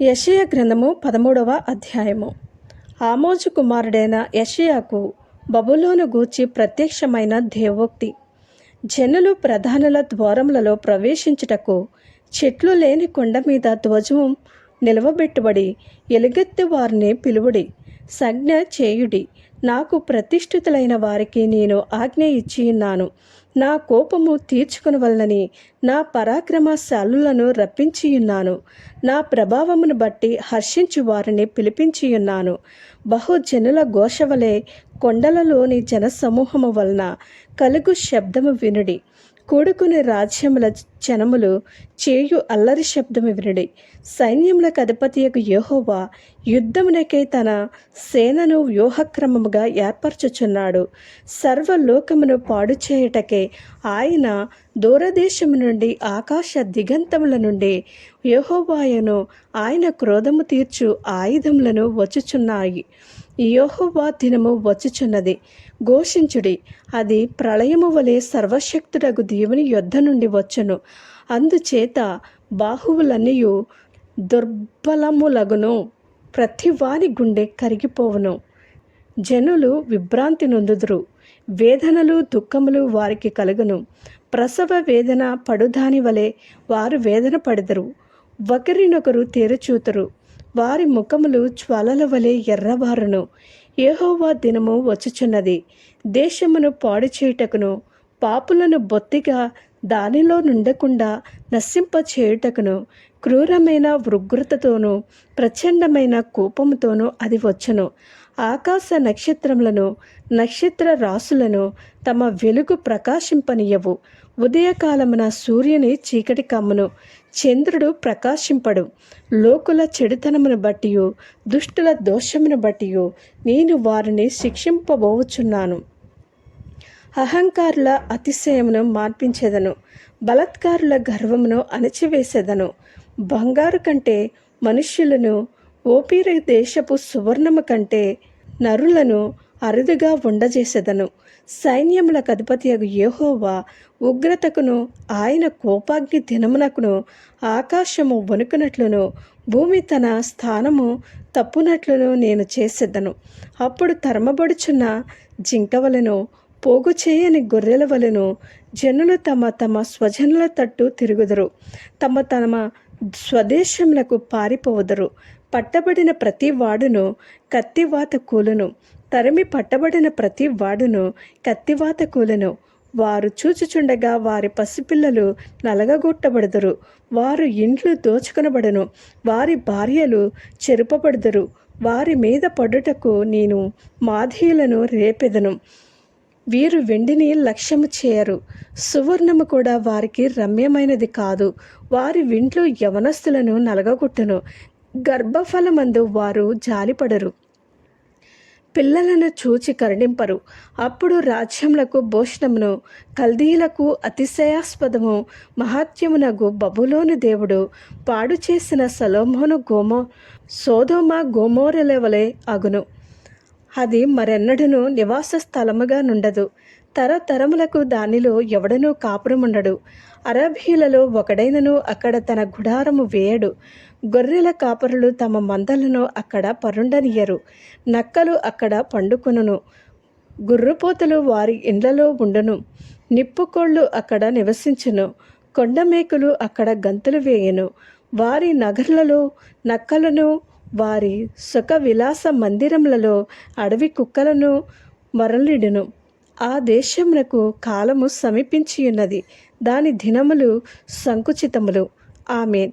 యషయ గ్రంథము పదమూడవ అధ్యాయము. ఆమోజు కుమారుడైన యషయాకు బబులోను గూర్చి ప్రత్యక్షమైన దేవోక్తి. జనులు ప్రధానుల ద్వారములలో ప్రవేశించుటకు చెట్లు లేని కొండ మీద ధ్వజము నిలవబెట్టుబడి ఎలుగెత్తి వారిని పిలువుడి సంజ్ఞ చేయుడి నాకు ప్రతిష్ఠితులైన వారికి నేను ఆజ్ఞ ఇచ్చి ఉన్నాను. నా కోపము తీర్చుకునవలనని నా పరాక్రమశాలులను రప్పించి ఉన్నాను. నా ప్రభావమును బట్టి హర్షించు వారిని పిలిపించి ఉన్నాను. బహుజనుల ఘోషవలే కొండలలోని జనసమూహము వలన కలుగు శబ్దము వినుడి. కూడుకుని రాజ్యముల జనములు చేయు అల్లరి శబ్దము వినుడి. సైన్యములకు అధిపతియకు యెహోవా యుద్ధమునకై తన సేనను వ్యూహక్రమముగా ఏర్పరచుచున్నాడు. సర్వలోకమును పాడు చేయుటకే ఆయన దూరదేశము నుండి ఆకాశ దిగంతముల నుండి యెహోవాయను ఆయన క్రోధము తీర్చు ఆయుధములను వచ్చుచున్నాయి. యెహోవా దినము వచ్చుచున్నది. ఘోషించుడి. అది ప్రళయము వలె సర్వశక్తుడగు దేవుని యుద్ధ నుండి వచ్చును. అందుచేత బాహువులన్నీయు దుర్బలములగును. ప్రతివాని గుండె కరిగిపోవును. జనులు విభ్రాంతి నొందుదురు. వేదనలు దుఃఖములు వారికి కలుగును. ప్రసవ వేదన పడుదాని వలె వారు వేదన పడెదరు. ఒకరినొకరు తీరచూతరు. వారి ముఖములు జ్వలల వలె ఎర్రబారును ఏహోవా దినము వచ్చుచున్నది. దేశమును పాడు చేయుటకును పాపులను బొత్తిగా దానిలో నుండకుండా నశింప చేయుటకును క్రూరమైన ఉగ్రతతోనూ ప్రచండమైన కోపముతోనూ అది వచ్చును. ఆకాశ నక్షత్రములను నక్షత్ర రాసులను తమ వెలుగు ప్రకాశింపనీయవు. ఉదయకాలమున సూర్యుని చీకటి కమ్మును చంద్రుడు ప్రకాశింపడు. లోకుల చెడుతనమును బట్టియు దుష్టుల దోషమును బట్టియు నేను వారిని శిక్షింపబోచున్నాను. అహంకారుల అతిశయమును మార్పించేదను బలత్కారుల గర్వమును అణచివేసేదను. బంగారు కంటే మనుష్యులను ఓపీర దేశపు సువర్ణము కంటే నరులను అరుదుగా ఉండజేసేదను. సైన్యముల అధిపతి యోహోవా ఉగ్రతకును ఆయన కోపాగ్ని దినమునకును ఆకాశము వణుకునట్లును భూమి తన స్థానము తప్పునట్లును నేను చేసేదను. అప్పుడు తరమబడుచున్న జింకవలను పోగు చేయని గొర్రెల వలెను జనులు తమ తమ స్వజనుల తట్టు తిరుగుదరు. తమ తమ స్వదేశములకు పారిపోవుదరు. పట్టబడిన ప్రతి వాడును కత్తివాత కూలను. తరిమి పట్టబడిన ప్రతి వాడును కత్తివాత కూలను. వారు చూచుచుండగా వారి పసిపిల్లలు నలగగొట్టబడదరు. వారు ఇండ్లు దోచుకొనబడును. వారి భార్యలు చెరుపబడుదురు. వారి మీద పడుటకు నేను మాధీయులను రేపెదను. వీరు వెండిని లక్ష్యము చేయరు. సువర్ణము కూడా వారికి రమ్యమైనది కాదు. వారి వింట్లో యవనస్తులను నలగగొట్టును. గర్భఫలమందు వారు జాలిపడరు. పిల్లలను చూచి కరుణింపరు. అప్పుడు రాజ్యములకు భూషణమును కల్దీలకు అతిశయాస్పదము. మహాత్యమునగు బబులోని దేవుడు పాడు చేసిన సలోమోను గోమో సోదోమ గోమోరెలవలే అగును. అది మరెన్నడూను నివాస స్థలముగా నుండదు. తరతరములకు దానిలో ఎవడనూ కాపురముండడు. అరబీలలో ఒకడైనను అక్కడ తన గుడారము వేయడు. గొర్రెల కాపరులు తమ మందలను అక్కడ పరుండనియరు నక్కలు అక్కడ పండుకొనును. గుర్రుపోతులు వారి ఇండ్లలో ఉండును. నిప్పుకోళ్ళు అక్కడ నివసించును. కొండమేకులు అక్కడ గంతులు వేయను. వారి నగర్లలో నక్కలను వారి సుఖ విలాస మందిరములలో అడవి కుక్కలను మరలిడును. ఆ దేశమునకు కాలము సమీపించియున్నది. దాని దినములు సంకుచితములు. ఆమె